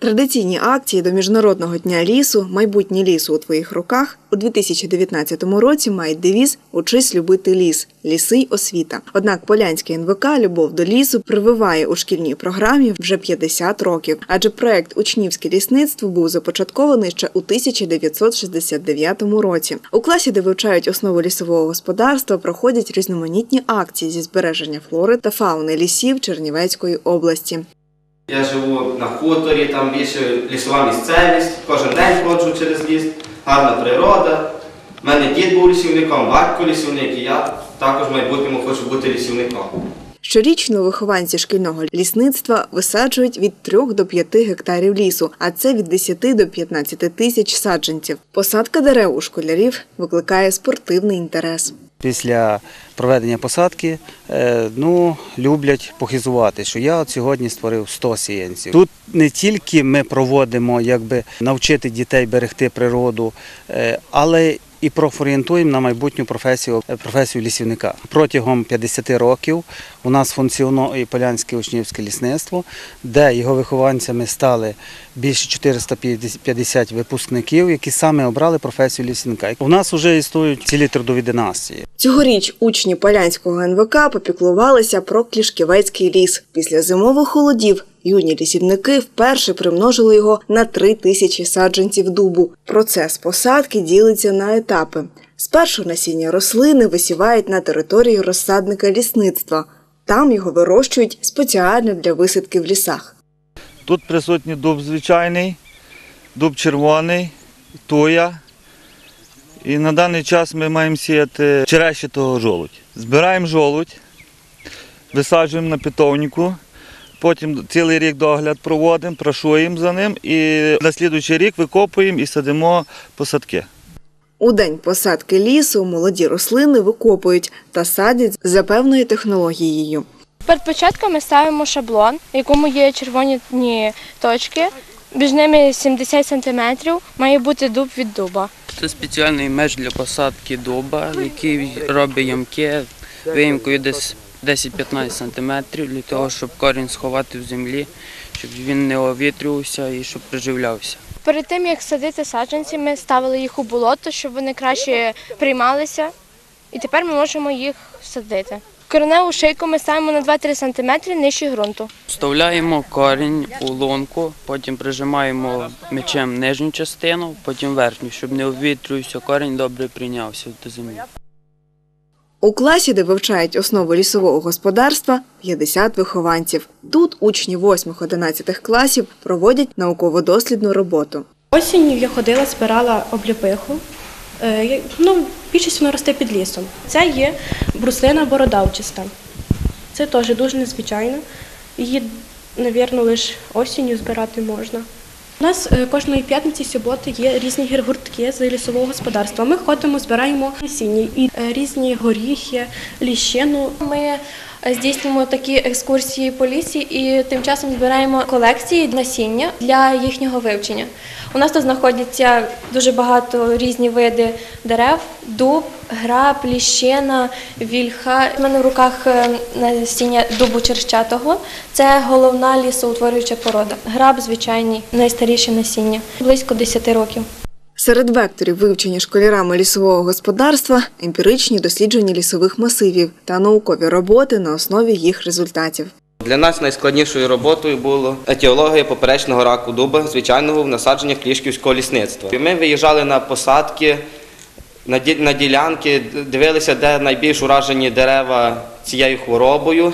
Традиційні акції до Міжнародного дня лісу Майбутнє лісу у твоїх руках у 2019 році мають девіз Учись любити ліс, ліси й освіта. Однак Полянський НВК Любов до лісу прививає у шкільній програмі вже 50 років, адже проект Учнівське лісництво був започаткований ще у 1969 році. У класі, де вивчають основу лісового господарства, проходять різноманітні акції зі збереження флори та фауни лісів Чернівецької області. Я живу на хуторі, там більше лісова місцевість, кожен день ходжу через ліс, гарна природа. У мене дід був лісівником, батько лісівник, і я також в майбутньому хочу бути лісівником. Щорічно вихованці шкільного лісництва висаджують від 3 до 5 гектарів лісу, а це від 10 до 15 тисяч саджанців. Посадка дерев у школярів викликає спортивний інтерес. Після проведення посадки е, ну, люблять похизувати, що я от сьогодні створив 100 сіянців. Тут не тільки ми проводимо, якби навчити дітей берегти природу, е, але і профорієнтуємо на майбутню професію, е, професію лісівника. Протягом 50 років у нас функціонує Полянське учнівське лісництво, де його вихованцями стали більше 450 випускників, які саме обрали професію лісівника. У нас вже існують цілі трудові династії. Цьогоріч учні Полянського НВК попіклувалися про Клішківецький ліс. Після зимових холодів юні лісівники вперше примножили його на три тисячі саджанців дубу. Процес посадки ділиться на етапи. Спершу насіння рослини висівають на території розсадника лісництва. Там його вирощують спеціально для висадки в лісах. Тут присутній дуб звичайний, дуб червоний, туя. І на даний час ми маємо сіяти черещитого жолудь. Збираємо жолудь, висаджуємо на питовнику, потім цілий рік догляд проводимо, прошуємо за ним і на слідуючий рік викопуємо і садимо посадки. У день посадки лісу молоді рослини викопують та садять за певною технологією. Перед початком ми ставимо шаблон, в якому є червоні точки. Між ними 70 см має бути дуб від дуба. Це спеціальний меж для посадки дуба, який робить ямки виїмкою десь 10-15 см для того, щоб корінь сховати в землі, щоб він не овітрювався і щоб приживлявся. Перед тим як садити саджанці, ми ставили їх у болото, щоб вони краще приймалися. І тепер ми можемо їх садити. Кореневу шийку ми ставимо на 2-3 см нижче ґрунту. Вставляємо корінь у лунку, потім прижимаємо мечем нижню частину, потім верхню, щоб не овітрювався корінь, добре прийнявся до землі. У класі, де вивчають основу лісового господарства, 50 вихованців. Тут учні 8-11 класів проводять науково-дослідну роботу. Осінню я ходила, збирала обліпиху. Е, Ну, більшість вона росте під лісом. Це є бруслина бородавчаста. Це теж дуже незвичайно. Її, мабуть, лише осінню збирати можна. У нас е, кожної п'ятниці суботи є різні гуртки з лісового господарства. Ми ходимо, збираємо насіння і е, різні горіхи, ліщину. Ми е, здійснюємо такі екскурсії по лісі і тим часом збираємо колекції насіння для їхнього вивчення. У нас тут знаходяться дуже багато різні види дерев: дуб, граб, ліщина, вільха. У мене в руках е, насіння дубу черщатого. Це головна лісоутворююча порода. Граб звичайний, найстаріше насіння, близько 10 років. Серед векторів вивчення школярами лісового господарства емпіричні дослідження лісових масивів та наукові роботи на основі їх результатів. Для нас найскладнішою роботою було етіологія поперечного раку дуба, звичайного в насадженнях Клішківського лісництва. Ми виїжджали на посадки, на ділянки, дивилися, де найбільш уражені дерева цією хворобою,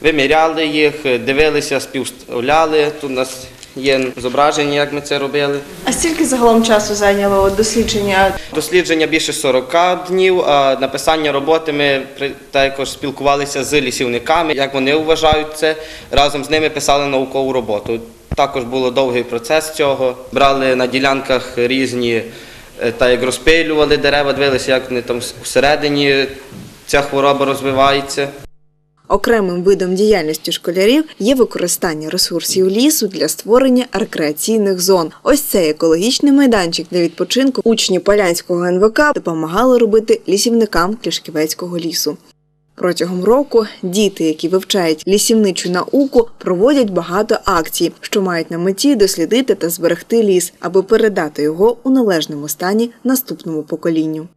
виміряли їх, дивилися, співставляли. Тут у нас є зображення, як ми це робили. А скільки загалом часу зайняло дослідження? Дослідження більше 40 днів, а написання роботи ми також спілкувалися з лісівниками, як вони вважають це. Разом з ними писали наукову роботу. Також було довгий процес цього. Брали на ділянках різні, та як розпилювали дерева, дивилися, як вони там всередині ця хвороба розвивається. Окремим видом діяльності школярів є використання ресурсів лісу для створення рекреаційних зон. Ось цей екологічний майданчик для відпочинку учні Полянського НВК допомагали робити лісівникам Клішківецького лісу. Протягом року діти, які вивчають лісівничу науку, проводять багато акцій, що мають на меті дослідити та зберегти ліс, аби передати його у належному стані наступному поколінню.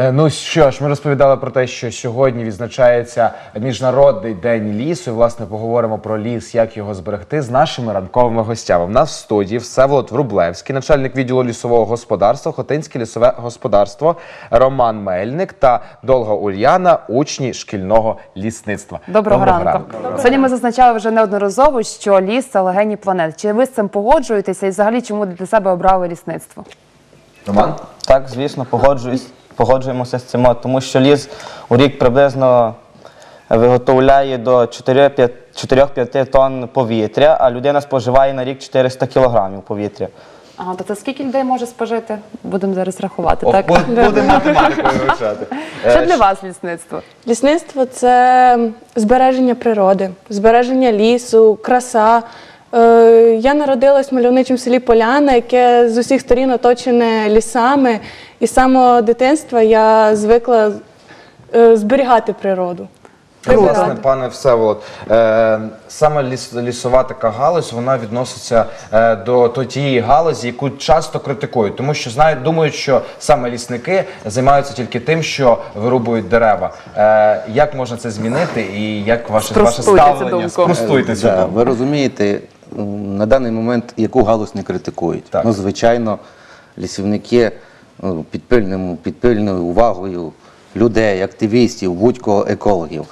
Ну що ж, ми розповідали про те, що сьогодні відзначається міжнародний день лісу. І власне поговоримо про ліс, як його зберегти з нашими ранковими гостями. В нас в студії Всеволод Врублевський, начальник відділу лісового господарства, Хотинське лісове господарство, Роман Мельник та Долга Ульяна, учні шкільного лісництва. Доброго, ранку. Сьогодні ми зазначали вже неодноразово, що ліс це легені планети. Чи ви з цим погоджуєтеся і взагалі чому для себе обрали лісництво? Роман. Так, звісно, погоджуюсь, погоджуємося з цим, тому що ліс у рік приблизно виготовляє до 4-5 4-5 тонн повітря, а людина споживає на рік 400 кілограмів повітря. Ага, то це скільки людей може спожити? Будемо зараз рахувати. О, так? будемо математикою вивчати. Що Е, для вас лісництво? Лісництво це збереження природи, збереження лісу, краса. Е, Я народилась в мальовничому селі Поляна, яке з усіх сторін оточене лісами. І з самого дитинства я звикла е, зберігати природу. Власне, пане Всеволод, е, саме ліс, лісова така галузь, вона відноситься е, до, до тієї галузі, яку часто критикують, тому що знають, думають, що саме лісники займаються тільки тим, що вирубують дерева. Е, як можна це змінити, і як ваше, ваше Спростуйте цю ставлення? думку. Спростуйте цю Да, думку. ви розумієте, на даний момент яку галузь не критикують. Так. Ну, звичайно, лісівники ну, під, пильним, під пильною увагою людей, активістів, будь-кого екологів.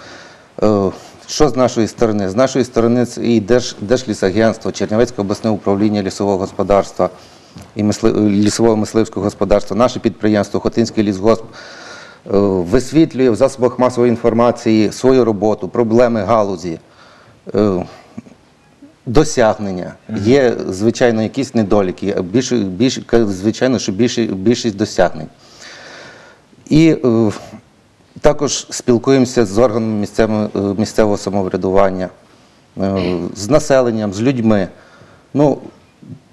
Е, Що з нашої сторони? З нашої сторони це і Держ, Держлісагентство, Чернівецьке обласне управління лісового господарства і мисли, лісового мисливського господарства, наше підприємство Хотинський лісгосп е, висвітлює в засобах масової інформації свою роботу, проблеми галузі. Досягнення. Є, звичайно, якісь недоліки, а більше, більше, звичайно, що більше, більшість досягнень. І е, також спілкуємося з органами місцевого, е, місцевого самоврядування, е, з населенням, з людьми. Ну,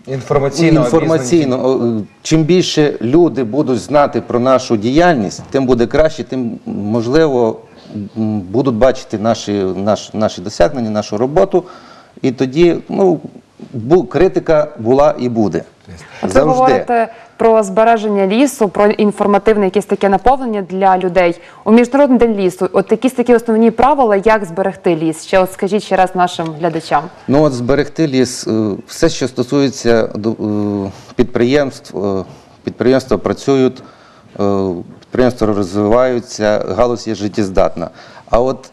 Інформаційно, інформаційно. Чим більше люди будуть знати про нашу діяльність, тим буде краще, тим можливо будуть бачити наші, наш, наші досягнення, нашу роботу. І тоді ну, бу, критика була і буде. От ви говорите про збереження лісу, про інформативне якесь таке наповнення для людей. У Міжнародний день лісу, от якісь такі основні правила, як зберегти ліс. Ще от скажіть ще раз нашим глядачам. Ну от зберегти ліс, е, все, що стосується е, підприємств, е, підприємства працюють, підприємства розвиваються, галузь є життєздатна. А от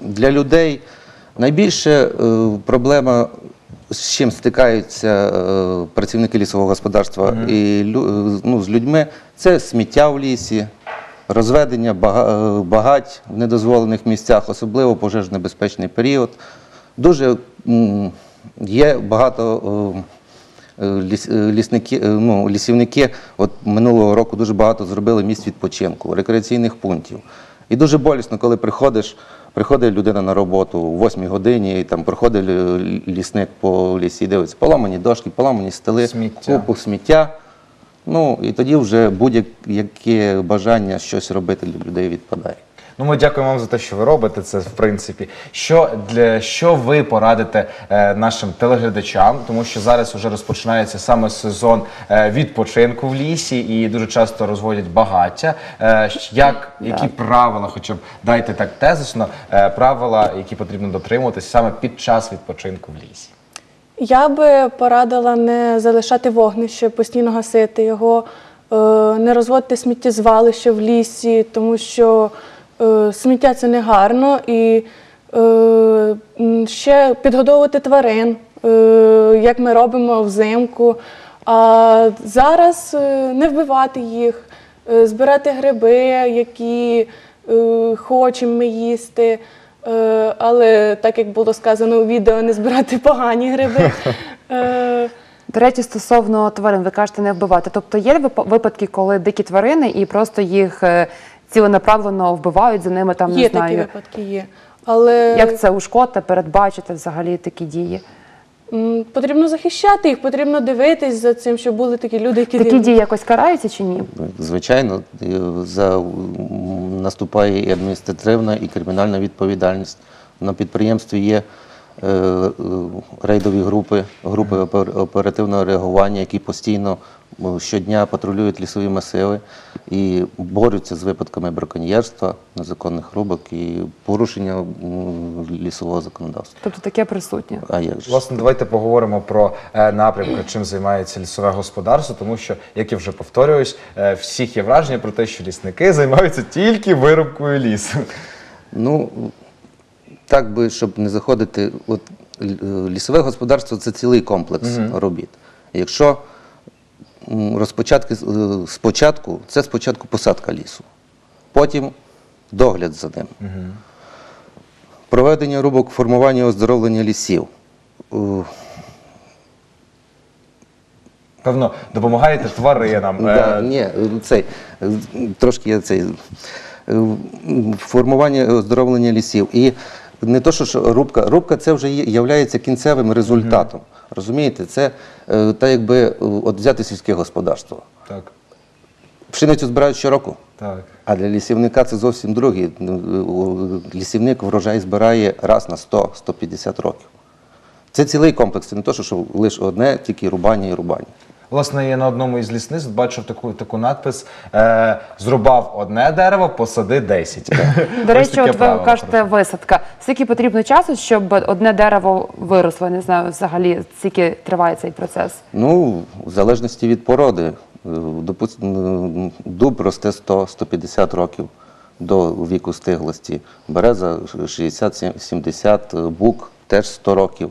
для людей найбільше е, проблема, з чим стикаються е, працівники лісового господарства е, ну, з людьми, це сміття в лісі, розведення багать в недозволених місцях, особливо пожежнебезпечний період. Дуже м, є багато е, ліс, лісники, е, ну, лісівники от минулого року дуже багато зробили місць відпочинку, рекреаційних пунктів. І дуже болісно, коли приходиш, приходить людина на роботу о 8 годині, і там проходить лісник по лісі, дивиться, поламані дошки, поламані стели, Сміття. купу сміття. Ну і тоді вже будь-яке бажання щось робити для людей відпадає. Ну, ми дякуємо вам за те, що ви робите це, в принципі. Що для що ви порадите е, нашим телеглядачам, тому що зараз вже розпочинається саме сезон е, відпочинку в лісі, і дуже часто розводять багаття. Е, як які правила, хоча б дайте так тезисно, е, правила, які потрібно дотримуватися саме під час відпочинку в лісі. Я би порадила не залишати вогнище, постійно гасити його, е, не розводити сміттєзвалище в лісі, тому що сміття це не гарно. І е, ще підгодовувати тварин, е, як ми робимо взимку. А зараз е, не вбивати їх, е, збирати гриби, які е, хочемо ми їсти. Е, Але так як було сказано у відео, не збирати погані гриби. Е, До речі, стосовно тварин, ви кажете не вбивати. Тобто є випадки, коли дикі тварини і просто їх е, ціленаправлено вбивають за ними там Є не такі випадки, є. Але Як це ушкодити, передбачити взагалі такі дії? М, Потрібно захищати їх, потрібно дивитись за цим, щоб були такі люди, які Такі дії якось караються чи ні? Звичайно, е, за м, наступає і адміністративна, і кримінальна відповідальність. На підприємстві є рейдові групи, групи опер- оперативного реагування, які постійно щодня патрулюють лісові масиви і борються з випадками браконьєрства, незаконних рубок і порушення лісового законодавства. Тобто таке присутнє. А як же? Власне, давайте поговоримо про е, напрямки, чим займається лісове господарство, тому що, як я вже повторююсь, е, всіх є враження про те, що лісники займаються тільки вирубкою лісу. Ну, так би, щоб не заходити, от лісове господарство це цілий комплекс робіт. Якщо розпочатки е, спочатку, це спочатку посадка лісу, потім догляд за ним. Проведення рубок, формування оздоровлення лісів. Е, Певно, допомагаєте тваринам. Да, е, ні, цей, трошки я цей формування оздоровлення лісів. І не то, що рубка, рубка це вже є, кінцевим результатом. Розумієте, це е, так якби е, от взяти сільське господарство. Так, Пшеницю збирають щороку. так. А для лісівника це зовсім друге. Лісівник врожай збирає раз на 100-150 років. Це цілий комплекс, це не то, що лише одне, тільки рубання і рубання. Власне, я на одному із лісництв бачив таку, таку надпис: е, зрубав одне дерево, посади 10. До речі, от ви кажете висадка. Скільки потрібно часу, щоб одне дерево виросло? Не знаю, взагалі скільки триває цей процес. Ну, в залежності від породи. Е, допус- м, Дуб росте 100-150 років до віку стиглості. Береза 60-70, е, бук теж 100 років.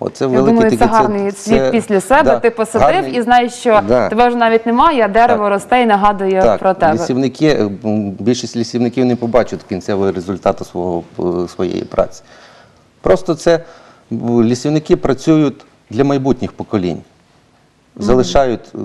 Оце Я великі думаю, це гарний слід це- після себе. да, ти посадив гарний- і знаєш, що Да. тебе вже навіть немає, а дерево Так. росте і нагадує Так, про тебе. лісівники, більшість лісівників не побачать кінцевого результату свого, е, своєї праці. Просто це лісівники працюють для майбутніх поколінь. Залишають е,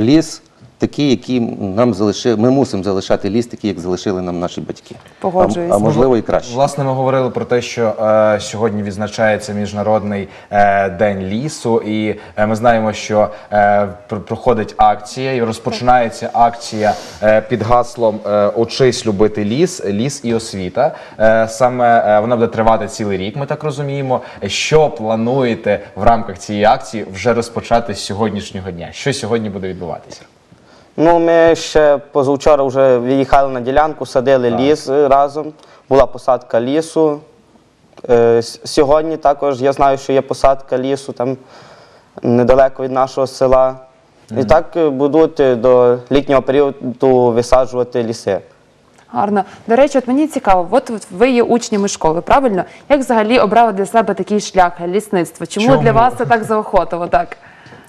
ліс такий, який нам залишили. Ми мусимо залишати ліс такий, як залишили нам наші батьки. Погоджуюсь. А, а можливо і краще. Власне, ми говорили про те, що е, сьогодні відзначається міжнародний е, день лісу, і е, ми знаємо, що е, проходить акція, і розпочинається акція е, під гаслом е, Учись любити ліс, ліс і освіта. Е, саме е, вона буде тривати цілий рік. Ми так розуміємо. Що плануєте в рамках цієї акції вже розпочати з сьогоднішнього дня? Що сьогодні буде відбуватися? Ну, ми ще позавчора вже виїхали на ділянку, садили ліс е, разом. Була посадка лісу. Е, с- Сьогодні також я знаю, що є посадка лісу там недалеко від нашого села. І так е, будуть е, до літнього періоду висаджувати ліси. Гарно. До речі, от мені цікаво, от, ви є учнями школи, правильно? Як взагалі обрали для себе такий шлях лісництва? Чому, Чому? для вас це так заохотово? Так?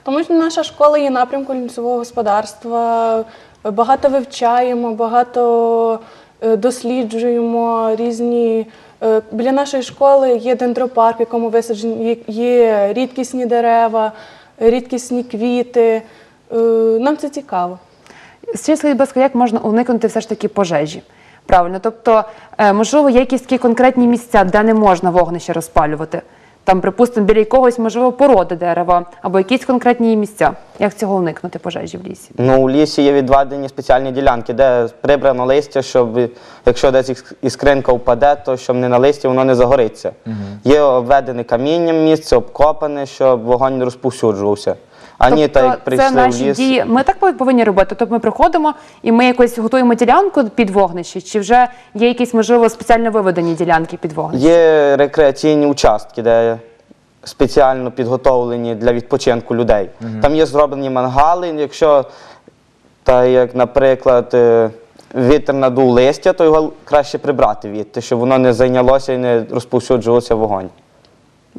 Тому що наша школа є напрямком лісового господарства. Багато вивчаємо, багато е, досліджуємо різні. е, Біля нашої школи є дендропарк, в якому висаджені є- рідкісні дерева, рідкісні квіти. Е, Нам це цікаво. Скажіть, будь ласка, як можна уникнути все ж таки пожежі? Правильно, тобто, можливо, є якісь такі конкретні місця, де не можна вогнище розпалювати. Там, припустимо, біля якогось, можливо, породи дерева або якісь конкретні місця. Як цього уникнути пожежі в лісі? Ну, у лісі є відведені спеціальні ділянки, де прибрано листя, щоб якщо десь іскринка впаде, то щоб не на листі воно не загориться. Є обведене камінням місце, обкопане, щоб вогонь не розповсюджувався. А ні, так як Тобто прийшли це в ліс. дії. Ми так повинні робити. Тобто ми приходимо і ми якось готуємо ділянку під вогнище, чи вже є якісь, можливо, спеціально виведені ділянки під вогнище? Є рекреаційні участки, де спеціально підготовлені для відпочинку людей. Там є зроблені мангали. Якщо, та як, наприклад, е, вітер надув листя, то його краще прибрати відти, щоб воно не зайнялося і не розповсюджувався вогонь.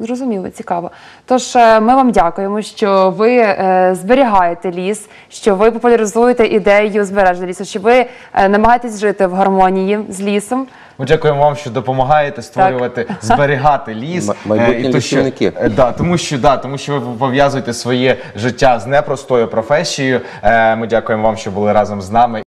Зрозуміло, цікаво. Тож е, ми вам дякуємо, що ви е, зберігаєте ліс, що ви популяризуєте ідею збереження лісу, що ви е, намагаєтесь жити в гармонії з лісом. Ми дякуємо вам, що допомагаєте створювати, зберігати ліс. М- майбутні і то, що- лісівники. да, тому що да, тому що ви пов'язуєте своє життя з непростою професією. Е, Ми дякуємо вам, що були разом з нами.